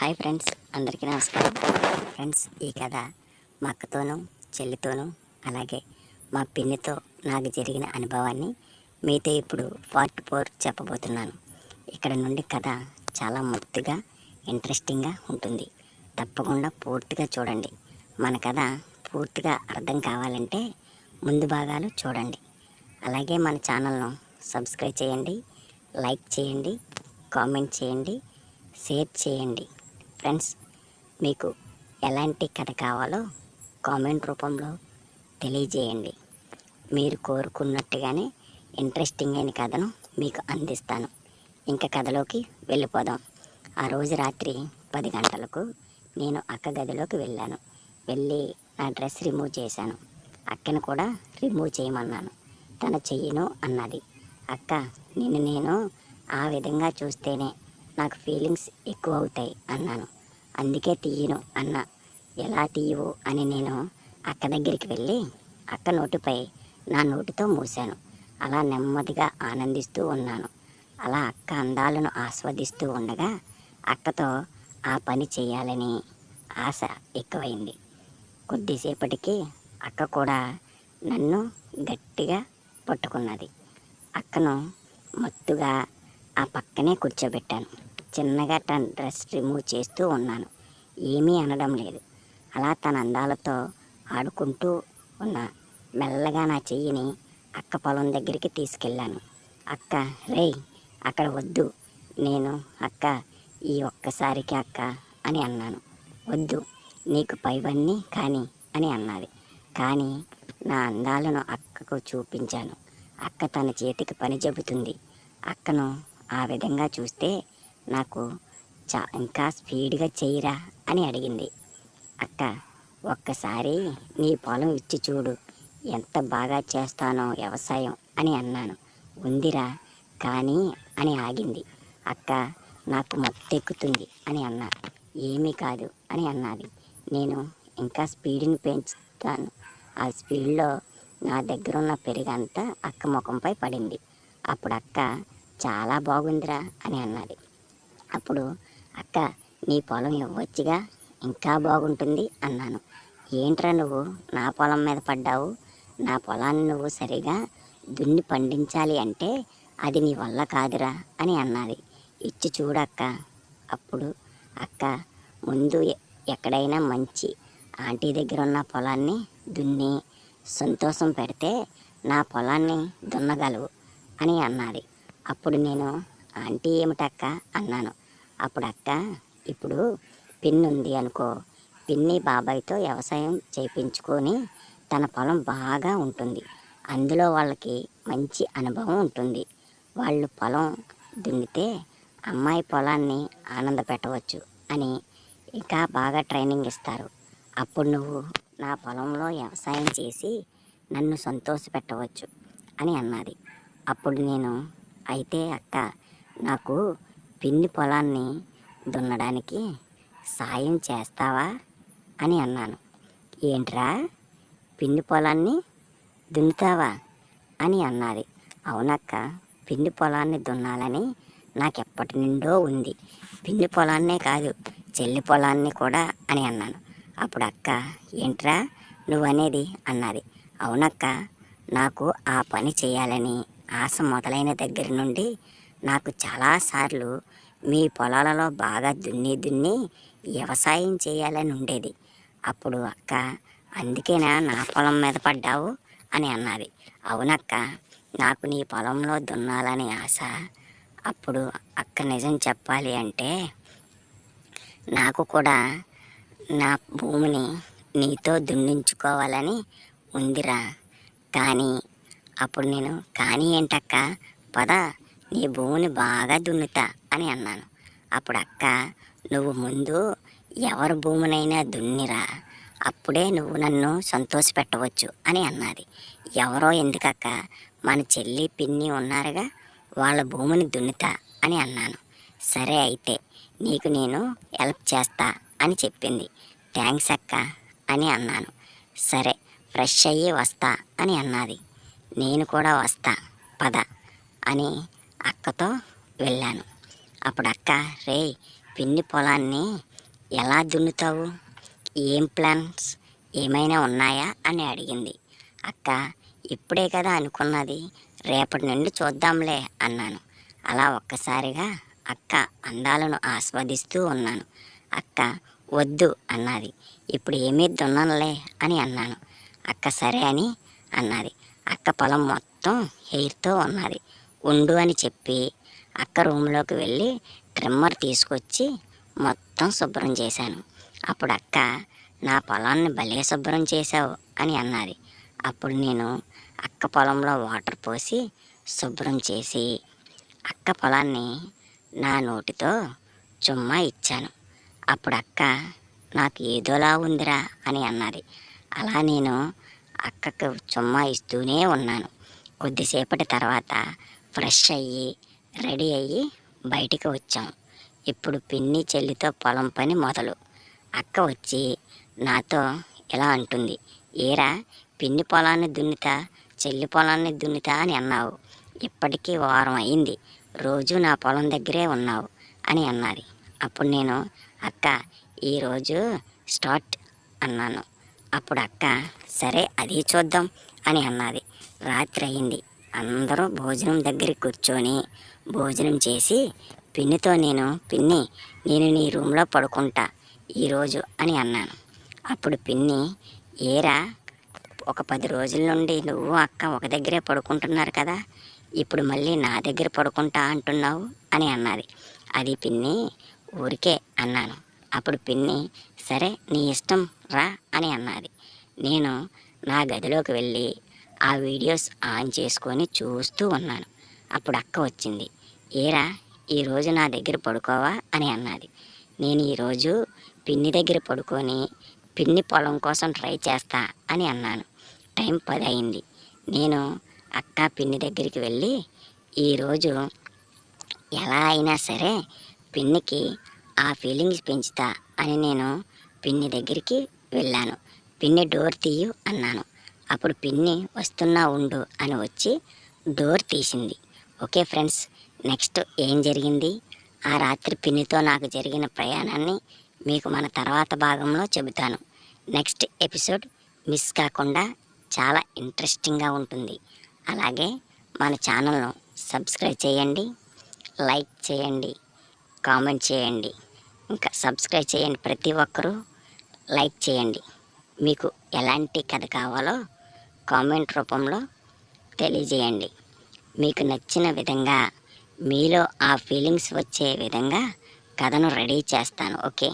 Hi friends అందరికీ నమస్కారం. Friends ఈ కథ మా అక్కతోనూ చెల్లితోనూ అలాగే మా పిన్నితో నాకు జరిగిన అనుభవాన్ని మీతో ఇప్పుడు పార్ట్ ఫోర్ చెప్పబోతున్నాను. ఇక్కడ నుండి కథ చాలా ముద్దుగా ఇంట్రెస్టింగ్గా ఉంటుంది. తప్పకుండా పూర్తిగా చూడండి. మన కథ పూర్తిగా అర్థం కావాలంటే ముందు భాగాలు చూడండి. అలాగే మన ఛానల్ను సబ్స్క్రైబ్ చేయండి లైక్ చేయండి కామెంట్ చేయండి షేర్ చేయండి. ఫ్రెండ్స్ మీకు ఎలాంటి కథ కావాలో కామెంట్ రూపంలో తెలియజేయండి. మీరు కోరుకున్నట్టుగానే ఇంట్రెస్టింగ్ అయిన కథను మీకు అందిస్తాను. ఇంకా కథలోకి వెళ్ళిపోదాం. ఆ రోజు రాత్రి పది గంటలకు నేను అక్క గదిలోకి వెళ్ళాను. వెళ్ళి నా డ్రెస్ రిమూవ్ చేశాను. అక్కను కూడా రిమూవ్ చేయమన్నాను. తన చెయ్యను అన్నది. అక్క నిన్ను నేను ఆ విధంగా చూస్తేనే నాకు ఫీలింగ్స్ ఎక్కువ అవుతాయి అన్నాను. అందుకే తీయను అన్న. ఎలా తీయవు అని నేను అక్క దగ్గరికి వెళ్ళి అక్క నోటిపై నా నోటితో మూశాను. అలా నెమ్మదిగా ఆనందిస్తూ ఉన్నాను. అలా అక్క అందాలను ఆస్వాదిస్తూ ఉండగా అక్కతో ఆ పని చేయాలని ఆశ ఎక్కువైంది. కొద్దిసేపటికి అక్క కూడా నన్ను గట్టిగా పట్టుకున్నది. అక్కను మత్తుగా ఆ పక్కనే కూర్చోబెట్టాను. చిన్నగా తన డ్రెస్ రిమూవ్ చేస్తూ ఉన్నాను. ఏమీ అనడం లేదు. అలా తన అందాలతో ఆడుకుంటూ ఉన్న మెల్లగా నా చెయ్యిని అక్క పొలం దగ్గరికి తీసుకెళ్ళాను. అక్క రేయ్ అక్కడ వద్దు. నేను అక్క ఈ ఒక్కసారికి అక్క అని అన్నాను. వద్దు. నీకు పైవన్నీ కానీ అని అన్నది. కానీ నా అందాలను అక్కకు చూపించాను. అక్క తన చేతికి పని చెబుతుంది. అక్కను ఆ విధంగా చూస్తే నాకు చా ఇంకా స్పీడ్గా చెయ్యరా అని అడిగింది. అక్క ఒక్కసారి నీ పొలం ఇచ్చి చూడు. ఎంత బాగా చేస్తానో వ్యవసాయం అని అన్నాను. ఉందిరా కానీ అని ఆగింది. అక్క నాకు మత్తెక్కుతుంది అని అన్నా. ఏమీ కాదు అని అన్నది. నేను ఇంకా స్పీడ్ని పెంచుతాను. ఆ స్పీడ్లో నా దగ్గర ఉన్న పెరుగంతా అక్క ముఖంపై పడింది. అప్పుడు అక్క చాలా బాగుందిరా అని అన్నది. అప్పుడు అక్క నీ పొలం ఇవ్వచ్చుగా ఇంకా బాగుంటుంది అన్నాను. ఏంట్రా నువ్వు? నా పొలం మీద పడ్డావు? నా పొలాన్ని నువ్వు సరిగా దున్ని పండించాలి అంటే అది నీ వల్ల కాదురా అని అన్నది. ఇచ్చి చూడక్క అప్పుడు అక్క ముందు ఎక్కడైనా మంచి ఆంటీ దగ్గర ఉన్న పొలాన్ని దున్ని సంతోషం పెడితే నా పొలాన్ని దున్నగలవు అని అన్నది. అప్పుడు నేను ఆంటీ ఏమిటక్క? అన్నాను. అప్పుడు అక్క ఇప్పుడు పిన్ ఉంది అనుకో. పిన్ని బాబాయ్తో వ్యవసాయం చేయించుకొని తన పొలం బాగా ఉంటుంది. అందులో వాళ్ళకి మంచి అనుభవం ఉంటుంది. వాళ్ళు పొలం దున్నితే అమ్మాయి పొలాన్ని ఆనంద పెట్టవచ్చు అని ఇంకా బాగా ట్రైనింగ్ ఇస్తారు. అప్పుడు నువ్వు నా పొలంలో వ్యవసాయం చేసి నన్ను సంతోష పెట్టవచ్చు అని అన్నది. అప్పుడు నేను అయితే అక్క నాకు పిన్ని పొలాన్ని దున్నడానికి సాయం చేస్తావా అని అన్నాను. ఏంట్రా? పిన్ని పొలాన్ని దున్నుతావా అని అన్నది. అవునక్క పిన్ని పొలాన్ని దున్నాలని నాకు ఎప్పటి నుండో ఉంది. పిన్ని పొలాన్నే కాదు చెల్లి పొలాన్ని కూడా అని అన్నాను. అప్పుడు అక్క ఏంట్రా నువ్వనేది అన్నది. అవునక్క నాకు ఆ పని చేయాలని ఆశ మొదలైన దగ్గర నుండి నాకు చాలాసార్లు మీ పొలాలలో బాగా దున్ని దున్ని వ్యవసాయం చేయాలని ఉండేది. అప్పుడు అక్క అందుకేనా నా పొలం మీద పడ్డావు? అని అన్నది. అవునక్క నాకు నీ పొలంలో దున్నాలని ఆశ. అప్పుడు అక్క నిజం చెప్పాలి అంటే నాకు కూడా నా భూమిని నీతో దున్నించుకోవాలని ఉందిరా. కానీ అప్పుడు నేను కానీ ఏంటక్క? పద నీ భూమిని బాగా దున్నుతా అని అన్నాను. అప్పుడు అక్క నువ్వు ముందు ఎవరి భూమినైనా దున్నిరా. అప్పుడే నువ్వు నన్ను సంతోషపెట్టవచ్చు అని అన్నది. ఎవరో ఎందుకక్క? మన చెల్లి పిన్ని ఉన్నారుగా వాళ్ళ భూమిని దున్నుతా అని అన్నాను. సరే అయితే నీకు నేను హెల్ప్ చేస్తా అని చెప్పింది. థ్యాంక్స్ అక్క అని అన్నాను. సరే ఫ్రెష్ అయ్యి వస్తా అని అన్నది. నేను కూడా వస్తా పద అని అక్కతో వెళ్ళాను. అప్పుడు అక్క రే పిన్ని పొలాన్ని ఎలా దున్నుతావు? ఏం ప్లాన్స్? ఏమైనా ఉన్నాయా? అని అడిగింది. అక్క ఇప్పుడే కదా అనుకున్నది. రేపటి నుండి చూద్దాంలే అన్నాను. అలా ఒక్కసారిగా అక్క అందాలను ఆస్వాదిస్తూ ఉన్నాను. అక్క వద్దు అన్నది. ఇప్పుడు ఏమీ దున్ననులే అని అన్నాను. అక్క సరే అని అన్నది. అక్క పొలం మొత్తం హెయిర్తో ఉన్నది. ఉండు అని చెప్పి అక్క రూమ్లోకి వెళ్ళి ట్రిమ్మర్ తీసుకొచ్చి మొత్తం శుభ్రం చేశాను. అప్పుడు అక్క నా పొలాన్ని భలే శుభ్రం చేశావు అని అన్నది. అప్పుడు నేను అక్క పొలంలో వాటర్ పోసి శుభ్రం చేసి అక్క పొలాన్ని నా నోటితో చుమ్మా ఇచ్చాను. అప్పుడు అక్క నాకు ఏదోలా ఉందిరా అని అన్నది. అలా నేను అక్కకు చుమ్మా ఇస్తూనే ఉన్నాను. కొద్దిసేపటి తర్వాత ఫ్రెష్ అయ్యి రెడీ అయ్యి బయటికి వచ్చాం. ఇప్పుడు పిన్ని చెల్లితో పొలం పని మొదలు. అక్క వచ్చి నాతో ఇలా అంటుంది. ఏరా పిన్ని పొలాన్ని దున్నుతా చెల్లి పొలాన్ని దున్నుతా అని అన్నావు. ఇప్పటికీ వారం అయింది. రోజు నా పొలం దగ్గరే ఉన్నావు అని అన్నది అప్పుడు నేను అక్క ఈరోజు స్టార్ట్ అన్నాను. అప్పుడు అక్క సరే అది చూద్దాం అని అన్నది. రాత్రి అయింది. అందరూ భోజనం దగ్గర కూర్చొని భోజనం చేసి పిన్నితో నేను పిన్ని నేను నీ రూమ్లో పడుకుంటా ఈరోజు అని అన్నాను. అప్పుడు పిన్ని ఏరా ఒక పది రోజుల నుండి నువ్వు అక్క ఒక దగ్గరే పడుకుంటున్నారు కదా ఇప్పుడు మళ్ళీ నా దగ్గర పడుకుంటా అంటున్నావు అని అన్నది. అది పిన్ని ఊరికే అన్నాను. అప్పుడు పిన్ని సరే నీ ఇష్టం రా అని అన్నది. నేను నా గదిలోకి వెళ్ళి ఆ వీడియోస్ ఆన్ చేసుకొని చూస్తూ ఉన్నాను. అప్పుడు అక్క వచ్చింది. ఏరా ఈరోజు నా దగ్గర పడుకోవా అని అన్నది. నేను ఈరోజు పిన్ని దగ్గర పడుకొని పిన్ని పొలం కోసం ట్రై చేస్తా అని అన్నాను. టైం పది అయింది. నేను అక్క పిన్ని దగ్గరికి వెళ్ళి ఈరోజు ఎలా అయినా సరే పిన్నికి ఆ ఫీలింగ్స్ పెంచుతా అని నేను పిన్ని దగ్గరికి వెళ్ళాను. పిన్ని డోర్ తీయు అన్నాను. అప్పుడు పిన్ని వస్తున్నా ఉండు అని వచ్చి డోర్ తీసింది. ఓకే ఫ్రెండ్స్ నెక్స్ట్ ఏం జరిగింది? ఆ రాత్రి పిన్నితో నాకు జరిగిన ప్రయాణాన్ని మీకు మన తర్వాత భాగంలో చెబుతాను. నెక్స్ట్ ఎపిసోడ్ మిస్ కాకుండా చాలా ఇంట్రెస్టింగ్గా ఉంటుంది. అలాగే మన ఛానల్ను సబ్స్క్రైబ్ చేయండి లైక్ చేయండి కామెంట్ చేయండి. ఇంకా సబ్స్క్రైబ్ చేయండి ప్రతి ఒక్కరూ లైక్ చేయండి. మీకు ఎలాంటి కథ కావాలో కామెంట్ రూపంలో తెలియజేయండి. మీకు నచ్చిన విధంగా మీలో ఆ ఫీలింగ్స్ వచ్చే విధంగా కథను రెడీ చేస్తాను. ఓకే?